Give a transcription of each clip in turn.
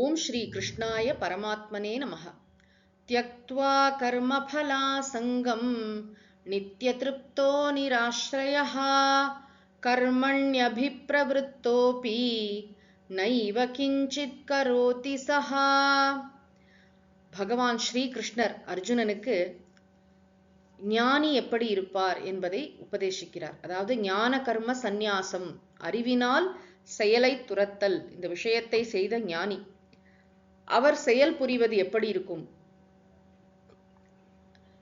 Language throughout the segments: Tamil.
ஓம் ஸ்ரீ கிருஷ்ணாய பரமாத்மனே நமக. தியக்வா கர்மஃலாசங்கம் நித்தியதிருப்தோ நிராஸ்ரய கர்மண்யபிப்பிரவருத்தோபி நைவ கிஞ்சித் கரோதி சஹா. பகவான் ஸ்ரீகிருஷ்ணர் அர்ஜுனனுக்கு ஞானி எப்படி இருப்பார் என்பதை உபதேசிக்கிறார். அதாவது ஞான கர்ம சந்நியாசம் அறிவினால் செயலை துரத்தல் இந்த விஷயத்தை செய்த ஞானி. அவர் செயல் புரிவது எப்படி இருக்கும்?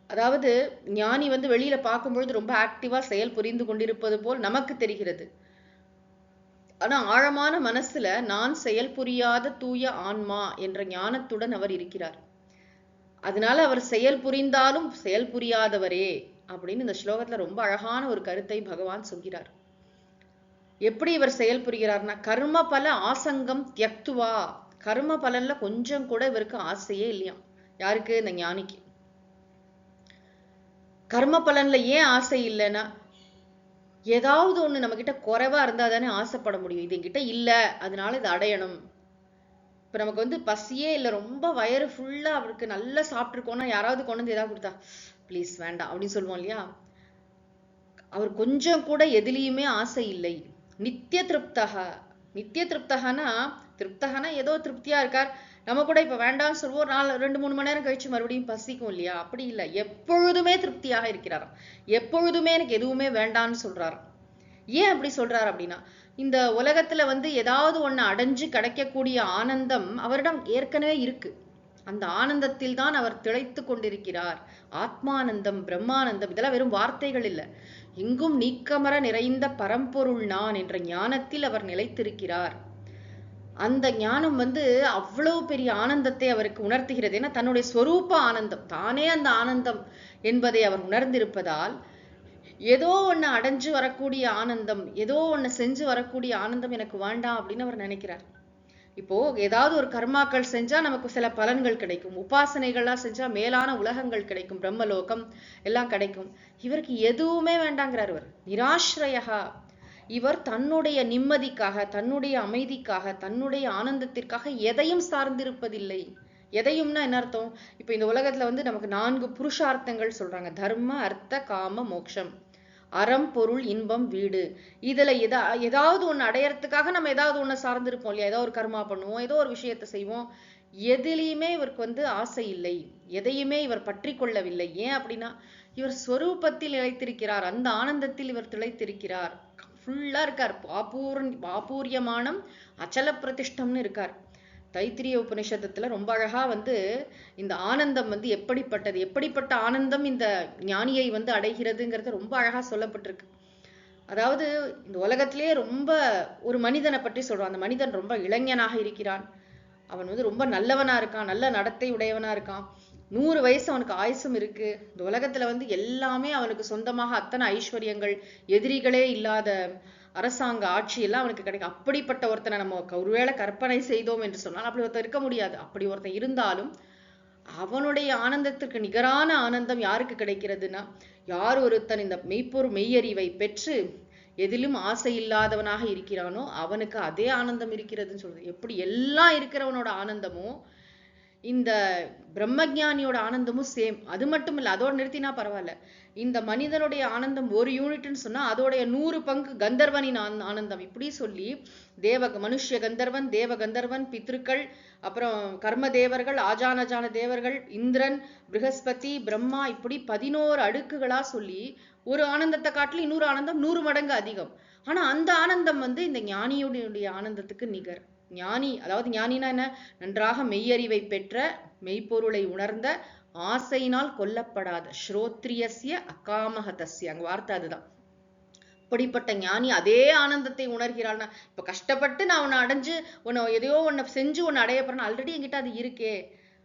அதாவது ஞானி வந்து வெளியில பார்க்கும்பொழுது ரொம்ப ஆக்டிவா செயல் புரிந்து கொண்டிருப்பது போல் நமக்கு தெரிகிறது. ஆனா ஆழமான மனசுல நான் செயல் புரியாத தூய ஆன்மா என்ற ஞானத்துடன் அவர் இருக்கிறார். அதனால அவர் செயல் புரிந்தாலும் செயல் புரியாதவரே அப்படின்னு இந்த ஸ்லோகத்துல ரொம்ப அழகான ஒரு கருத்தை பகவான் சொல்கிறார். எப்படி இவர் செயல் புரிகிறார்னா கர்ம பல ஆசங்கம் தியக்துவா கர்ம பலன்ல கொஞ்சம் கூட இவருக்கு ஆசையே இல்லையா யாருக்கு? இந்த ஞானிக்கு. கர்ம பலன்ல ஏன் ஆசை இல்லைன்னா ஏதாவது ஒண்ணு நம்ம கிட்ட குறைவா இருந்தா தானே ஆசைப்பட முடியும். இது என்கிட்ட இல்ல அதனால இதை அடையணும். இப்ப நமக்கு வந்து பசியே இல்லை ரொம்ப வயிறு ஃபுல்லா அவருக்கு நல்லா சாப்பிட்டுருக்கோம்னா யாராவது கொண்டு வந்து ஏதாவது கொடுத்தா ப்ளீஸ் வேண்டாம் அப்படின்னு சொல்லுவோம் இல்லையா? அவர் கொஞ்சம் கூட எதுலேயுமே ஆசை இல்லை. நித்திய திருப்தகா நித்திய திருப்தகனா திருப்தகனா ஏதோ திருப்தியா இருக்கார். நம்ம கூட இப்ப வேண்டாம்னு சொல்லுவோம். நாலு ரெண்டு மூணு மணி நேரம் கழிச்சு மறுபடியும் பசிக்கும் இல்லையா? அப்படி இல்லை. எப்பொழுதுமே திருப்தியாக இருக்கிறாராம். எப்பொழுதுமே எனக்கு எதுவுமே வேண்டாம்னு சொல்றாராம். ஏன் அப்படி சொல்றாரு அப்படின்னா இந்த உலகத்துல வந்து ஏதாவது ஒண்ணு அடைஞ்சு கிடைக்கக்கூடிய ஆனந்தம் அவரிடம் ஏற்கனவே இருக்கு. அந்த ஆனந்தத்தில் தான் அவர் திளைத்து கொண்டிருக்கிறார். ஆத்மானந்தம் பிரம்மானந்தம் இதெல்லாம் வெறும் வார்த்தைகள் இல்லை. எங்கும் நீக்கமர நிறைந்த பரம்பொருள் நான் என்ற ஞானத்தில் அவர் நிலைத்திருக்கிறார். அந்த ஞானம் வந்து அவ்வளவு பெரிய ஆனந்தத்தை அவருக்கு உணர்த்துகிறது. ஏன்னா தன்னுடைய ஸ்வரூப ஆனந்தம் தானே அந்த ஆனந்தம் என்பதை அவர் உணர்ந்திருப்பதால் ஏதோ ஒன்று அடைஞ்சு வரக்கூடிய ஆனந்தம் ஏதோ ஒன்று செஞ்சு வரக்கூடிய ஆனந்தம் எனக்கு வேண்டாம் அப்படின்னு அவர் நினைக்கிறார். இப்போ ஏதாவது ஒரு கர்மாக்கள் செஞ்சா நமக்கு சில பலன்கள் கிடைக்கும். உபாசனைகள்லாம் செஞ்சா மேலான உலகங்கள் கிடைக்கும். பிரம்மலோகம் எல்லாம் கிடைக்கும். இவருக்கு எதுவுமே வேண்டாங்கிறார் இவர். நிராශ්‍රயகா இவர் தன்னுடைய நிம்மதிக்காக தன்னுடைய அமைதிக்காக தன்னுடைய ஆனந்தத்திற்காக எதையும் சார்ந்திருப்பதில்லை. எதையும்னா என்ன அர்த்தம்? இப்போ இந்த உலகத்துல வந்து நமக்கு நான்கு புருஷார்த்தங்கள் சொல்றாங்க. தர்ம அர்த்த காம மோக்ஷம். அறம் பொருள் இன்பம் வீடு. இதுல எதா ஏதாவது ஒன்று அடையறதுக்காக நம்ம ஏதாவது ஒன்று சார்ந்திருப்போம் இல்லையா? ஏதோ ஒரு கர்மா பண்ணுவோம் ஏதோ ஒரு விஷயத்த செய்வோம். எதுலேயுமே இவருக்கு வந்து ஆசை இல்லை. எதையுமே இவர் பற்றி கொள்ளவில்லை. ஏன் அப்படின்னா இவர் ஸ்வரூபத்தில் இழைத்திருக்கிறார் அந்த ஆனந்தத்தில் இவர் திளைத்திருக்கிறார். ஃபுல்லாக இருக்கார். பாபூர் பாபூரியமானம் அச்சல பிரதிஷ்டம்னு இருக்கார். தைத்திரிய உபனிஷதத்தில் ரொம்ப அழகா வந்து இந்த ஆனந்தம் வந்து எப்படிப்பட்டது எப்படிப்பட்ட ஆனந்தம் இந்த ஞானியை வந்து அடைகிறதுங்கிறது ரொம்ப அழகா சொல்லப்பட்டிருக்கு. அதாவது இந்த உலகத்திலேயே ரொம்ப ஒரு மனிதனை பற்றி சொல்றோம். அந்த மனிதன் ரொம்ப இளைஞனாக இருக்கிறான். அவன் வந்து ரொம்ப நல்லவனா இருக்கான் நல்ல நடத்தை உடையவனா இருக்கான். நூறு வயசு அவனுக்கு ஆயுசும் இருக்கு. இந்த உலகத்துல வந்து எல்லாமே அவனுக்கு சொந்தமாக அத்தனை ஐஸ்வர்யங்கள் எதிரிகளே இல்லாத அரசாங்க ஆட்சி எல்லாம் அவனுக்கு கிடைக்கும். அப்படிப்பட்ட ஒருத்தனை நம்ம ஒருவேளை கற்பனை செய்தோம் என்று சொன்னால் அப்படி ஒருத்தன் இருக்க முடியாது. அப்படி ஒருத்தன் இருந்தாலும் அவனுடைய ஆனந்தத்திற்கு நிகரான ஆனந்தம் யாருக்கு கிடைக்கிறதுனா யார் ஒருத்தன் இந்த மெய்ப்பொரு மெய்யறிவை பெற்று எதிலும் ஆசை இல்லாதவனாக இருக்கிறானோ அவனுக்கு அதே ஆனந்தம் இருக்கிறதுன்னு சொல்றது. எப்படி எல்லாம் இருக்கிறவனோட ஆனந்தமும் இந்த பிரம்மஜானியோட ஆனந்தமும் சேம் அது மட்டும் இல்லை அதோட நிறுத்தினா பரவாயில்ல. இந்த மனிதனுடைய ஆனந்தம் ஒரு யூனிட்னு சொன்னா அதோடைய நூறு பங்கு கந்தர்வனின் ஆனந்தம். இப்படி சொல்லி தேவ மனுஷ்ய கந்தர்வன் தேவ கந்தர்வன் பித்ருக்கள் அப்புறம் கர்ம தேவர்கள் ஆஜானஜான தேவர்கள் இந்திரன் பிருகஸ்பதி பிரம்மா இப்படி பதினோரு அடுக்குகளா சொல்லி ஒரு ஆனந்தத்தை காட்டிலும் இன்னொரு ஆனந்தம் நூறு மடங்கு அதிகம். ஆனா அந்த ஆனந்தம் வந்து இந்த ஞானியுடைய ஆனந்தத்துக்கு நிகர். ஞானி அதாவது ஞானினா என்ன? நன்றாக மெய்யறிவை பெற்ற மெய்ப்பொருளை உணர்ந்த ஆசையினால் கொல்லப்படாத ஸ்ரோத்ரியசிய அகாமகதஸ்ய அங்க வார்த்தை அதுதான். அப்படிப்பட்ட ஞானி அதே ஆனந்தத்தை உணர்கிறாள்னா இப்ப கஷ்டப்பட்டு நான் உன்னை அடைஞ்சு உன்னை எதையோ ஒன்னை செஞ்சு உன்னை அடைய போறேன்னா ஆல்ரெடி என்கிட்ட அது இருக்கே.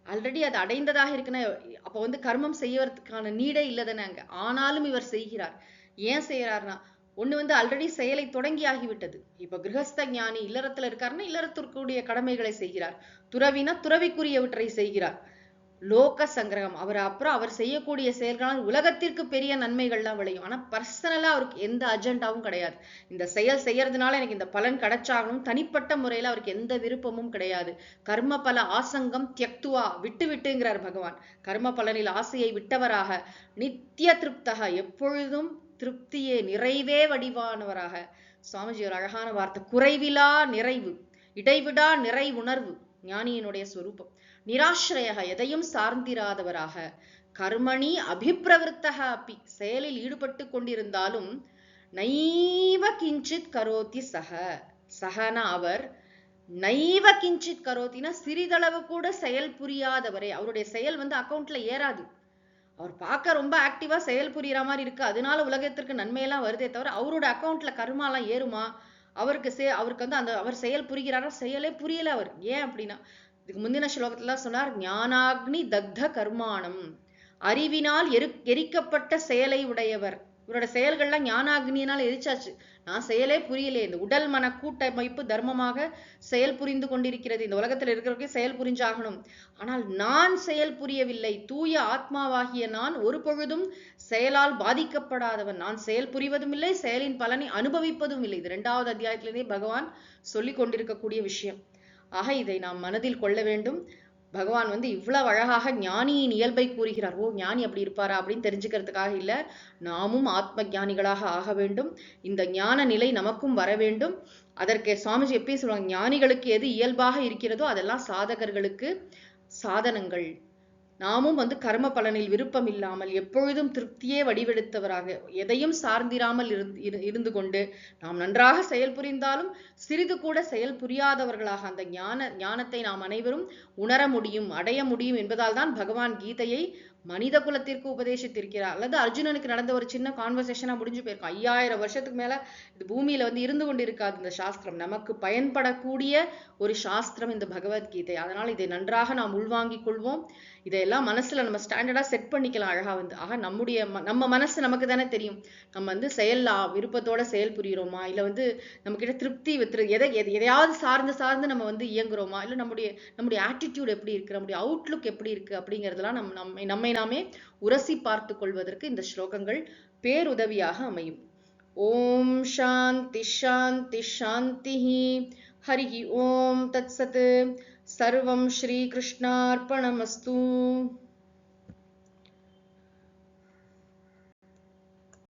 ஆல்ரெடி அது அடைந்ததாக இருக்குன்னா அப்ப வந்து கர்மம் செய்வதற்கான நீடே இல்லதானே அங்க. ஆனாலும் இவர் செய்கிறார். ஏன் செய்கிறார்னா ஒன்று வந்து ஆல்ரெடி செயலை தொடங்கி ஆகிவிட்டது. இப்போ கிரகஸ்த ஞானி இல்லறத்தில் இருக்காருன்னா இல்லறத்திற்குரிய கடமைகளை செய்கிறார். துறவினா துறவிக்குரியவற்றை செய்கிறார். லோக சங்கிரகம் அவர் அப்புறம் அவர் செய்யக்கூடிய செயல்களால் உலகத்திற்கு பெரிய நன்மைகள்லாம் விளையும். ஆனால் பர்சனலாக அவருக்கு எந்த அஜெண்டாவும் கிடையாது. இந்த செயல் செய்யறதுனால எனக்கு இந்த பலன் கிடைச்சாகணும். தனிப்பட்ட முறையில் அவருக்கு எந்த விருப்பமும் கிடையாது. கர்ம பல ஆசங்கம் தியக்துவா விட்டு விட்டுங்கிறார் பகவான். கர்ம பலனில் ஆசையை விட்டவராக நித்திய திருப்தக எப்பொழுதும் திருப்தியே நிறைவே வடிவானவராக. சுவாமிஜி ஒரு அழகான வார்த்தை குறைவிலா நிறைவு இடைவிடா நிறை உணர்வு ஞானியினுடைய ஸ்வரூபம் நிராசிரயக எதையும் சார்ந்திராதவராக. கர்மணி அபிப்பிரவருத்தக அப்பி செயலில் ஈடுபட்டு கொண்டிருந்தாலும் நைவ கிஞ்சித் கரோதி சக. சகன அவர் நைவ கிஞ்சித் கரோத்தினா சிறிதளவு கூட செயல் புரியாதவரே. அவருடைய செயல் வந்து அக்கவுண்ட்ல ஏறாது. அவர் பார்க்க ரொம்ப ஆக்டிவாக செயல் புரிகிற மாதிரி இருக்குது அதனால உலகத்திற்கு நன்மையெல்லாம் வருதே தவிர அவரோட அக்கௌண்ட்டில் கர்மாலாம் ஏறுமா? அவருக்கு சே அவருக்கு வந்து அந்த அவர் செயல் புரிகிறாரா? செயலே புரியல அவர். ஏன் அப்படின்னா இதுக்கு முந்தின ஸ்லோகத்துல சொன்னார் ஞானாக்னி தக்த கர்மானம். அறிவினால் எரு எரிக்கப்பட்ட செயலை உடையவர். இவரோட செயல்கள்லாம் ஞானாக்னியினால் எரிச்சாச்சு. நான் செயலே புரியலே. இந்த உடல் மன கூட்டமைப்பு தர்மமாக செயல் புரிந்து கொண்டிருக்கிறது. இந்த உலகத்தில் இருக்கிறவங்க செயல் புரிஞ்சாகணும். ஆனால் நான் செயல் புரியவில்லை. தூய ஆத்மாவாகிய நான் ஒரு பொழுதும் செயலால் பாதிக்கப்படாதவன். நான் செயல் புரிவதும் இல்லை செயலின் பலனை அனுபவிப்பதும் இல்லை. இது இரண்டாவது அத்தியாயத்திலேயே பகவான் சொல்லிக் கொண்டிருக்கக்கூடிய விஷயம். ஆக இதை நாம் மனதில் கொள்ள வேண்டும். பகவான் வந்து இவ்வளவு அழகாக ஞானியின் இயல்பை கூறுகிறார். ஓ ஞானி அப்படி இருப்பாரா அப்படின்னு தெரிஞ்சுக்கிறதுக்காக இல்லை. நாமும் ஆத்ம ஞானிகளாக ஆக வேண்டும். இந்த ஞான நிலை நமக்கும் வர வேண்டும். அதற்கு சுவாமிஜி எப்பயும் சொல்லுவாங்க ஞானிகளுக்கு எது இயல்பாக இருக்கிறதோ அதெல்லாம் சாதகர்களுக்கு சாதனங்கள். நாமும் வந்து கர்ம பலனில் விருப்பம் இல்லாமல் எப்பொழுதும் திருப்தியே வடிவெடுத்தவராக எதையும் சார்ந்திராமல் இருந்து இரு- இருந்து கொண்டு நாம் நன்றாக செயல் புரிந்தாலும் சிறிது கூட செயல் புரியாதவர்களாக அந்த ஞான ஞானத்தை நாம் அனைவரும் உணர முடியும் அடைய முடியும் என்பதால் தான் பகவான் கீதையை மனித குலத்திற்கு உபதேசித்திருக்கிறார். அல்லது அர்ஜுனனுக்கு நடந்த ஒரு சின்ன கான்வர்சேஷனாக முடிஞ்சு போயிருக்கும் ஐயாயிரம் வருஷத்துக்கு மேலே இது பூமியில் வந்து இருந்து கொண்டு இருக்காது இந்த சாஸ்திரம். நமக்கு பயன்படக்கூடிய ஒரு சாஸ்திரம் இந்த பகவத்கீதை. அதனால் இதை நன்றாக நாம் உள்வாங்கிக் கொள்வோம். இதையெல்லாம் மனசில் நம்ம ஸ்டாண்டர்டாக செட் பண்ணிக்கலாம் அழகாக வந்து. ஆக நம்முடைய ம- நம்ம மனசு நமக்கு தானே தெரியும். நம்ம வந்து செயல் விருப்பத்தோட செயல் புரிகிறோமா இல்லை வந்து நம்மக்கிட்ட திருப்தி வித்துரு எதை எது எதையாவது சார்ந்து சார்ந்து நம்ம வந்து இயங்குறோமா? இல்லை நம்முடைய நம்முடைய ஆட்டிடியூட் எப்படி இருக்குது நம்முடைய அவுட்லுக் எப்படி இருக்குது அப்படிங்கிறதெல்லாம் நம்ம நம்மை நம்மை நாமே உரசி பார்த்து கொள்வதற்கு இந்த ஸ்லோகங்கள் பேருதவியாக அமையும். ஓம் சாந்தி ஷாந்தி ஷாந்தி ஹரி ஓம் தத்சத். சர்வம் ஸ்ரீகிருஷ்ணார்ப்பணமஸ்து